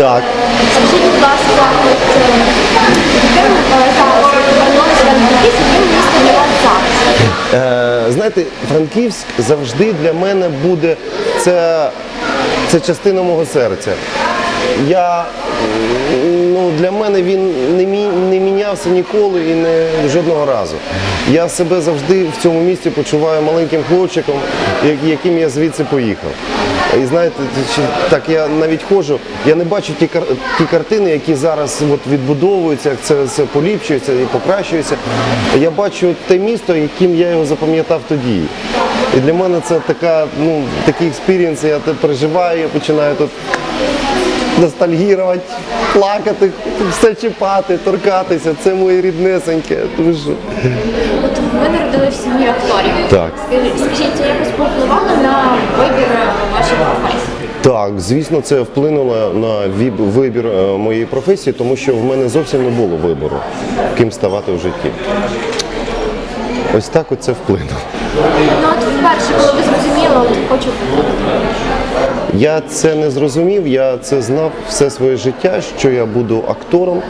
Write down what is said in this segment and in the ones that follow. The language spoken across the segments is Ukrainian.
Так. Скажіть, будь ласка, от е, е, знаєте, Франківськ завжди для мене буде це, це частина мого серця. Я, ну, для мене він не, мі, мінявся ніколи і не жодного разу. Я себе завжди в цьому місті почуваю маленьким хлопчиком, яким я звідси поїхав. І знаєте, так я навіть ходжу, я не бачу ті, кар- ті картини, які зараз от відбудовуються, як це все поліпшується і покращується. Я бачу те місто, яким я його запам'ятав тоді. І для мене це така, ну, такий експірієнс, я переживаю, я починаю тут ностальгірувати, плакати, все чіпати, торкатися. Це моє ріднесеньке. От ви народили в сім'ї акторів. Так. Скажіть, скажіть, це якось повпливало на вибір е, вашої професії? Так, звісно, це вплинуло на вибір е, моєї професії, тому що в мене зовсім не було вибору, ким ставати в житті. Ось так оце вплинуло. Ну от вперше, коли ви зрозуміли, от хочу Я це не зрозумів, я це знав все своє життя, що я буду актором,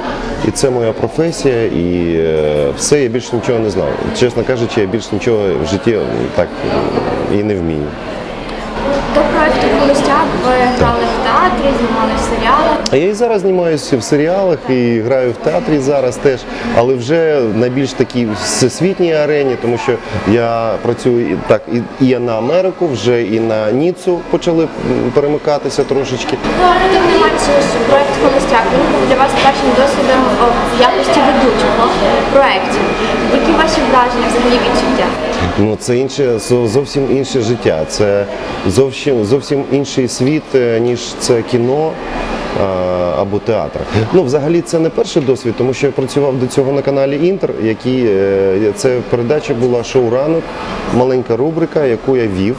і це моя професія, і е, все, я більше нічого не знав. Чесно кажучи, я більше нічого в житті так і не вмію. до проекту колись ви грали в театрі, знімали в серіалах. А я і зараз знімаюся в серіалах і граю в театрі зараз теж, але вже на більш такій всесвітній арені, тому що я працюю і так і, і на Америку, вже і на Ніцу почали перемикатися трошечки. Менше, проект Холостяк він був для вас першим досвідом в якості ведучого проєктів. Які ваші враження взагалі відчуття? Ну це інше зо- зовсім інше життя. Це зовсім зовсім інший світ, е, ніж це кіно. Або театр. Ну, взагалі, це не перший досвід, тому що я працював до цього на каналі Інтер, який е, це передача була шоу ранок, маленька рубрика, яку я вів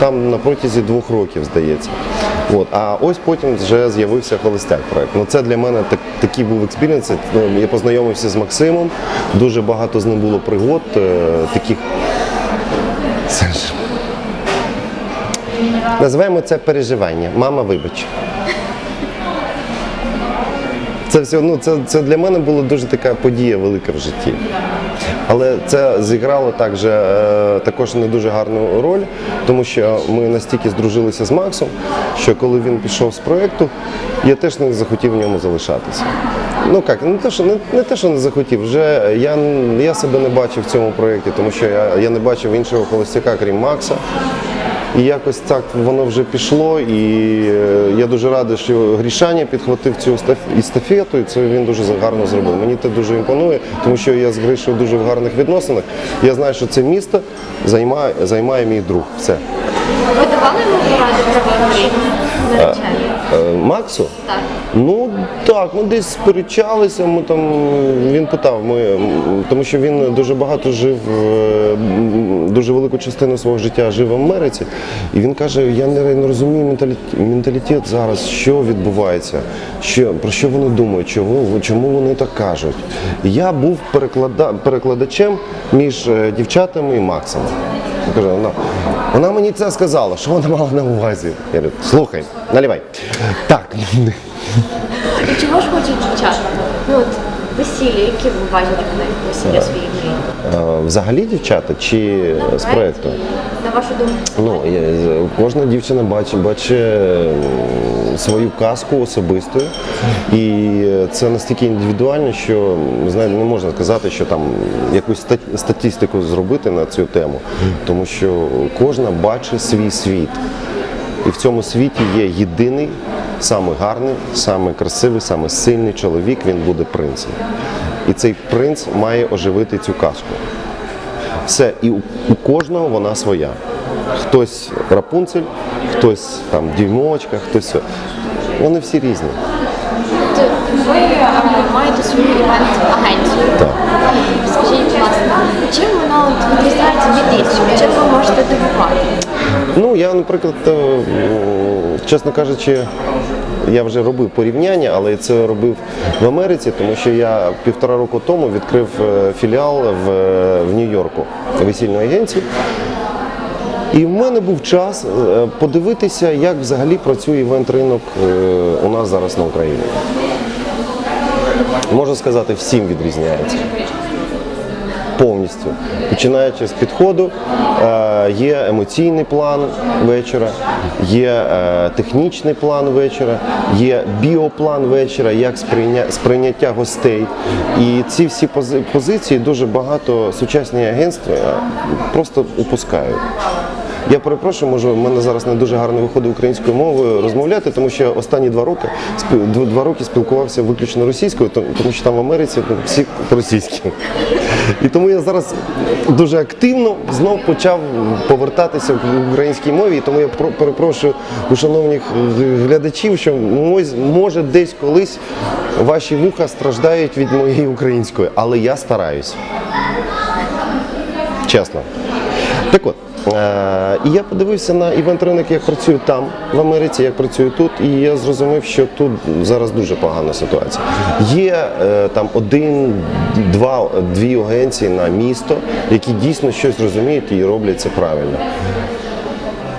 там на протязі двох років, здається. От. А ось потім вже з'явився холостяк проект. Ну, це для мене так, такий був експірієнс. Ну, я познайомився з Максимом, дуже багато з ним було пригод, е, таких це ж. Називаємо це переживання. Мама, вибач. Це все, ну, це, це для мене була дуже така подія велика в житті. Але це зіграло також, е, також не дуже гарну роль, тому що ми настільки здружилися з Максом, що коли він пішов з проєкту, я теж не захотів в ньому залишатися. Ну як, не те, що не, не те, що не захотів, вже я, я себе не бачив в цьому проєкті, тому що я, я не бачив іншого холостяка, крім Макса. І якось так воно вже пішло, і е, я дуже радий, що Грішаня підхватив цю естаф- естафету, і це він дуже гарно зробив. Мені це дуже імпонує, тому що я з Гришою дуже в гарних відносинах. Я знаю, що це місто займає, займає мій друг. Все. Ви давали йому поради про вибір наречення? Е, Максу? Так. Ну так, ми десь сперечалися. Ми там він питав, ми тому що він дуже багато жив, е, дуже велику частину свого життя жив в Америці. І він каже: я не, розумію менталітет, менталітет зараз, що відбувається, що про що вони думають, чому, чому вони так кажуть. Я був переклада, перекладачем між е, дівчатами і Максом. Я кажу, вона, мені це сказала, що вона мала на увазі. Я говорю, слухай, наливай. Так. І чого ж хочуть дівчата? Ну от весілля, які ви бачите в них весілля? Е, Взагалі дівчата чи з проєкту? На вашу думку? Ну, кожна дівчина бачить, бачить свою казку особистою. І це настільки індивідуально, що знаєте, не можна сказати, що там якусь статистику зробити на цю тему, тому що кожна бачить свій світ. І в цьому світі є єдиний, самий гарний, самий красивий, самий сильний чоловік, він буде принцем. І цей принц має оживити цю казку. Все, і у, кожного вона своя. Хтось рапунцель, хтось там дюймовочка, хтось. все. Вони всі різні. Ви е, маєте свою івент-агенцію. Так. Скажіть, будь ласка, чим вона відрізняється від інших? Чим ви можете дивувати? Ну, я, наприклад, е, чесно кажучи, я вже робив порівняння, але це робив в Америці, тому що я півтора року тому відкрив е, філіал в, в Нью-Йорку весільної агенції. І в мене був час е, подивитися, як взагалі працює івент-ринок е, у нас зараз на Україні. Можна сказати, всім відрізняється. Повністю. Починаючи з підходу, е, є емоційний план вечора, є е, технічний план вечора, є біоплан вечора, як сприйня- сприйняття гостей. І ці всі пози- позиції дуже багато сучасні агентства е, просто упускають. Я перепрошую, може, в мене зараз не дуже гарно виходить українською мовою розмовляти, тому що останні два роки два роки спілкувався виключно російською, тому що там в Америці всі по-російськи. І тому я зараз дуже активно знов почав повертатися в українській мові. І тому я перепрошую у шановних е, глядачів, що може десь колись ваші вуха страждають від моєї української, але я стараюсь. Чесно. Так от. Е, і я подивився на івент ринок, як працює там, в Америці, як працює тут, і я зрозумів, що тут зараз дуже погана ситуація. Є е, там один, два, дві агенції на місто, які дійсно щось розуміють і роблять це правильно.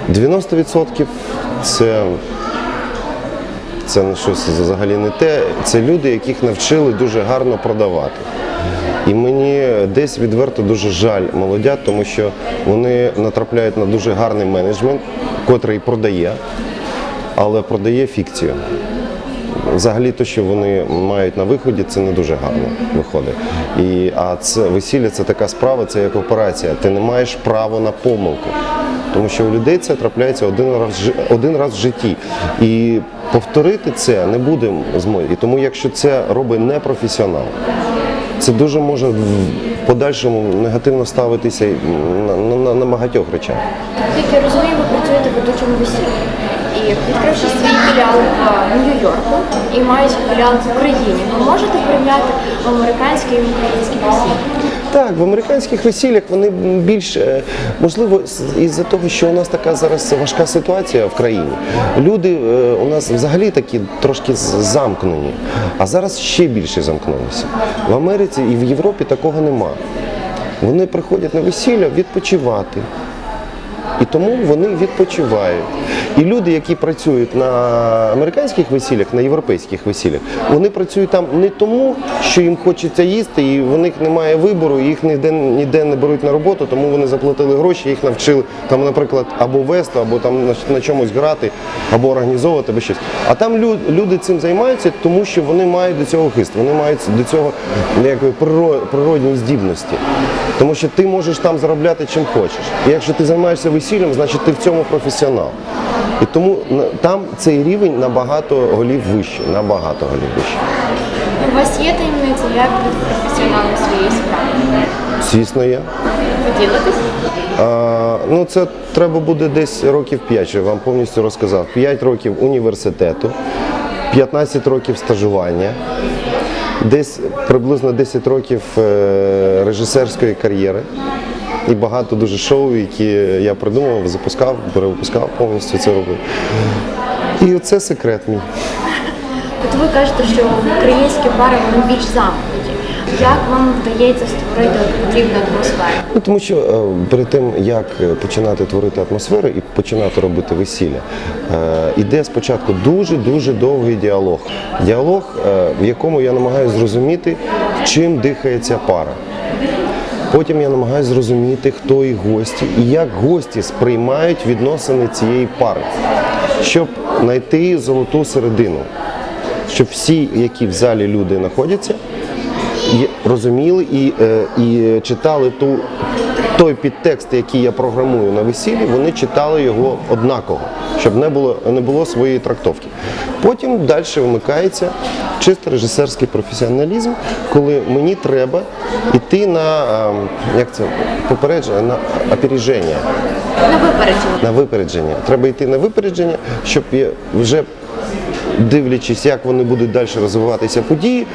90% це це не щось взагалі не те. Це люди, яких навчили дуже гарно продавати. І мені десь відверто дуже жаль молодят, тому що вони натрапляють на дуже гарний менеджмент, котрий продає, але продає фікцію. Взагалі, те, що вони мають на виході, це не дуже гарно виходить. І, а це весілля це така справа, це як операція. Ти не маєш права на помилку. Тому що у людей це трапляється один раз, один раз в житті. І повторити це не буде змоги. Тому, якщо це робить непрофесіонал, це дуже може в подальшому негативно ставитися на, на, на, багатьох речах. Як я розумію, ви працюєте ведучим весілля. І відкривши свій філіал в Нью-Йорку і маючи філіал в Україні, ви можете порівняти американські і українські весілля? Так, в американських весіллях вони більш е, можливо із-за того, що у нас така зараз важка ситуація в країні. Люди е, у нас взагалі такі трошки замкнені, а зараз ще більше замкнулися. В Америці і в Європі такого нема. Вони приходять на весілля відпочивати. Тому вони відпочивають. І люди, які працюють на американських весіллях, на європейських весіллях, вони працюють там не тому, що їм хочеться їсти, і в них немає вибору, їх ніде, ніде не беруть на роботу, тому вони заплатили гроші, їх навчили там, наприклад, або вести, або там на, чомусь грати, або організовувати, або щось. А там лю- люди цим займаються, тому що вони мають до цього хист, вони мають до цього якби, приро- природні здібності. Тому що ти можеш там заробляти чим хочеш. І якщо ти займаєшся весіллям, значить ти в цьому професіонал. І тому там цей рівень набагато голів вищий, набагато голів вищий. У вас є таємниця, як бути професіоналом своєї справи? Звісно, є. Поділитесь? А, ну, це треба буде десь років 5, що я вам повністю розказав. 5 років університету, 15 років стажування, десь приблизно 10 років е, режисерської кар'єри. І багато дуже шоу, які я придумав, запускав, перевипускав, повністю це робив. І це секрет мій. От ви кажете, що українські пари вони більш замкнуті. Як вам вдається створити потрібну атмосферу? Ну, тому що е, перед тим, як починати творити атмосферу і починати робити весілля, е, іде спочатку дуже-дуже довгий діалог. Діалог, е, в якому я намагаюся зрозуміти, чим дихає ця пара. Потім я намагаюся зрозуміти, хто їх гості і як гості сприймають відносини цієї пари, щоб знайти золоту середину, щоб всі, які в залі люди знаходяться, розуміли і, е, і читали ту, той підтекст, який я програмую на весіллі, вони читали його однаково, щоб не було, не було своєї трактовки. Потім далі вмикається чисто режисерський професіоналізм, коли мені треба йти на е, як це попередження, на опереження На випередження. на випередження. Треба йти на випередження, щоб вже дивлячись, як вони будуть далі розвиватися події,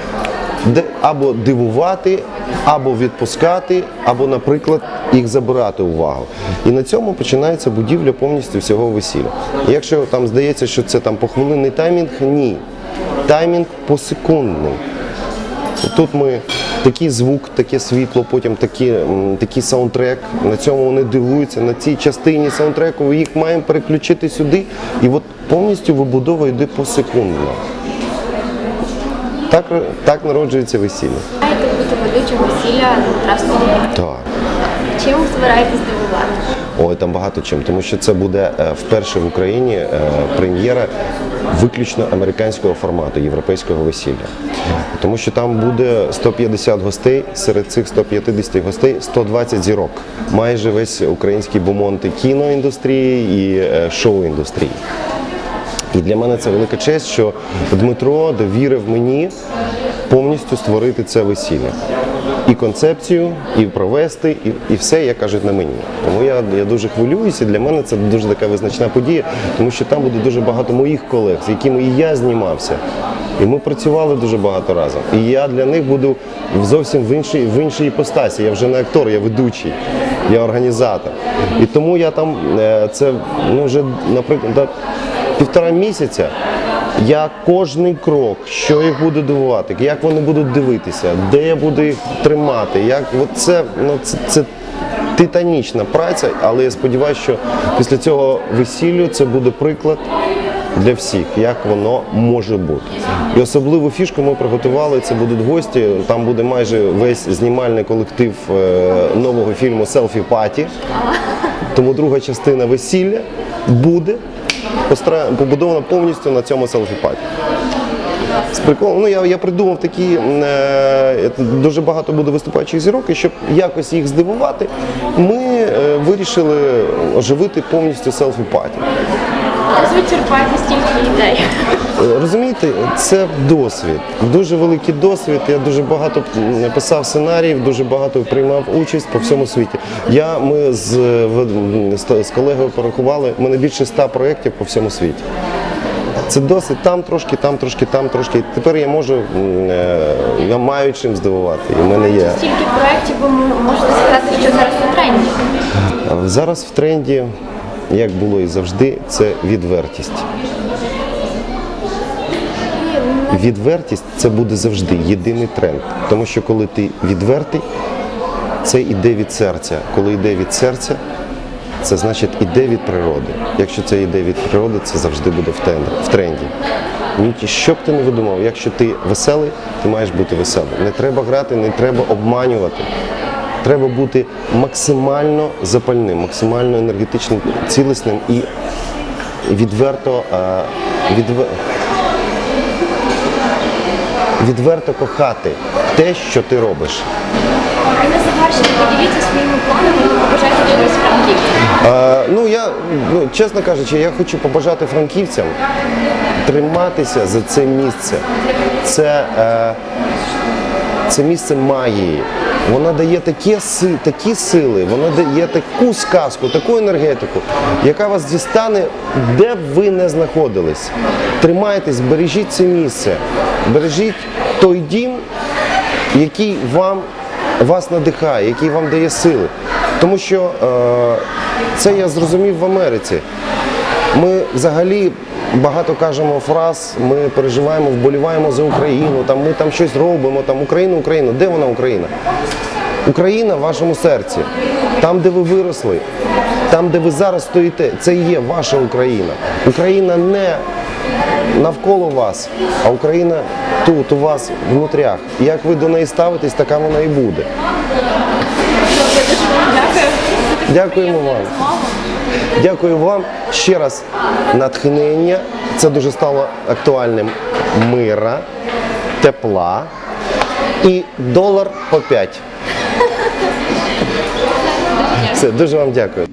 або дивувати, або відпускати, або, наприклад, їх забирати увагу. І на цьому починається будівля повністю всього весілля. Якщо там здається, що це там похвилинний таймінг, ні. Таймінг посекундний. Тут ми такий звук, таке світло, потім такі, такий саундтрек. На цьому вони дивуються. На цій частині саундтреку їх маємо переключити сюди. І от повністю вибудова йде посекундно. Так, так народжується весілля. Маєте бути ведучим весілля Дмитра Століна. Так. Чим збираєтесь здивувати? Ой, там багато чим, тому що це буде е, вперше в Україні е, прем'єра виключно американського формату, європейського весілля. Тому що там буде 150 гостей, серед цих 150 гостей 120 зірок. Майже весь український бумонт і кіноіндустрії і е, шоу-індустрії. І для мене це велика честь, що Дмитро довірив мені повністю створити це весілля. І концепцію, і провести, і, і все, як кажуть, на мені. Тому я, я дуже хвилююся. Для мене це дуже така визначна подія, тому що там буде дуже багато моїх колег, з якими і я знімався. І ми працювали дуже багато разом. І я для них буду зовсім в іншій, в іншій іпостасі. Я вже не актор, я ведучий, я організатор. І тому я там е, це ну вже, наприклад, півтора місяця. Я кожний крок, що їх буде дивувати, як вони будуть дивитися, де я буду їх тримати, як от це, ну це, це титанічна праця, але я сподіваюся, що після цього весіллю це буде приклад для всіх, як воно може бути. І особливу фішку ми приготували. Це будуть гості. Там буде майже весь знімальний колектив е, нового фільму Селфі Паті. Тому друга частина весілля буде побудована повністю на цьому селфі-паті. З приколом, ну я, я придумав такі е, дуже багато буде виступаючих зірок, і щоб якось їх здивувати, ми е, вирішили оживити повністю селфі-паті. Ви черпаєте стільки. Е, Розумієте, це досвід, дуже великий досвід. Я дуже багато писав сценаріїв, дуже багато приймав участь по всьому світі. Я ми з, з, колегою порахували, в мене більше ста проєктів по всьому світі. Це досвід там трошки, там трошки, там трошки. Тепер я можу, е, я маю чим здивувати. І в мене є. Стільки проєктів ви можете сказати, що зараз на тренді. Зараз в тренді, як було і завжди, це відвертість. Відвертість це буде завжди єдиний тренд. Тому що коли ти відвертий, це йде від серця. Коли йде від серця, це значить іде від природи. Якщо це йде від природи, це завжди буде в тренді. Що б ти не видумав, якщо ти веселий, ти маєш бути веселим. Не треба грати, не треба обманювати. Треба бути максимально запальним, максимально енергетичним, цілісним і відверто, е, відверто кохати те, що ти робиш. І на поділіться своїми планами і побажайте чогось франківцям. Е, ну я ну, чесно кажучи, я хочу побажати франківцям триматися за це місце. Це, е, це місце магії. Вона дає такі, такі сили, вона дає таку сказку, таку енергетику, яка вас дістане, де б ви не знаходились. Тримайтесь, бережіть це місце, бережіть той дім, який вам вас надихає, який вам дає сили. Тому що е, це я зрозумів в Америці. Ми взагалі багато кажемо фраз, ми переживаємо, вболіваємо за Україну, там ми там щось робимо, там Україна, Україна. Де вона Україна? Україна в вашому серці, там, де ви виросли, там, де ви зараз стоїте, це і є ваша Україна. Україна не навколо вас, а Україна тут, у вас, внутрях. І як ви до неї ставитесь, така вона і буде. Дякуємо вам. Дякую вам ще раз натхнення. Це дуже стало актуальним мира, тепла і долар по 5. Все, дуже вам дякую.